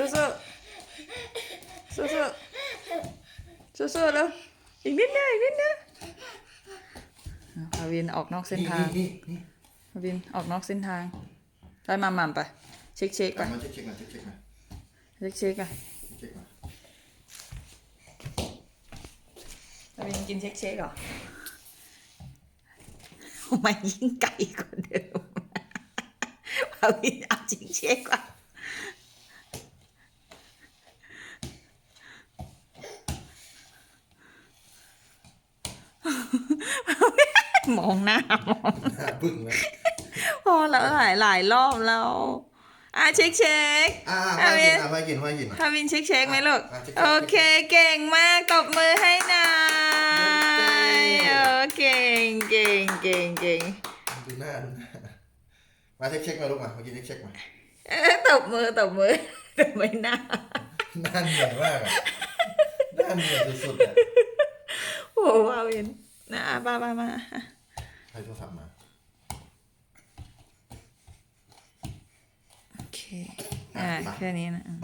สู้สู้สู้สู้สู้สู้ๆแล้วอีกนิดนึงอีกนิดนึงอะพาวินออกนอกเส้นทางนี่นี่พาวินออกนอกเส้นทางไปมาหม่ำไป เช็คเช็คนี่ไปมาเช็คเช็คมาเช็คเช็คมาเช็คเช็คไปเช็คมาพาวินกินเช็คเช็คเหรอทำไมยิ่งไกลกว่าเดิมพาวินเอาเช็คเช็คก่อน มองหน้ามองหน้าบึ้งเลยพอแล้วหลายหลายรอบแล้วอะเช็คเช็คอ่าพาไม่วิกินนอะไม่กินไม่กินพาวินเช็คเช็คไหมลูกอะเช็คโอเคเก่งมากตบมือให้หน่อยเก่งโอเคเก่งเก่งเก่งดูหน้าดูหน้ามาเช็คเช็คมาลูกมามากินเช็คเช็คมาเอ้ยตบมือตบมือตบมือหน้าหน้าเหนื่อยมากอะหน้าเหนื่อยสุดๆ อะโอ้โหพาวินนะป้าป้ามาใครโทรศัพท์มาโอเคอะแค่นี้นะอืม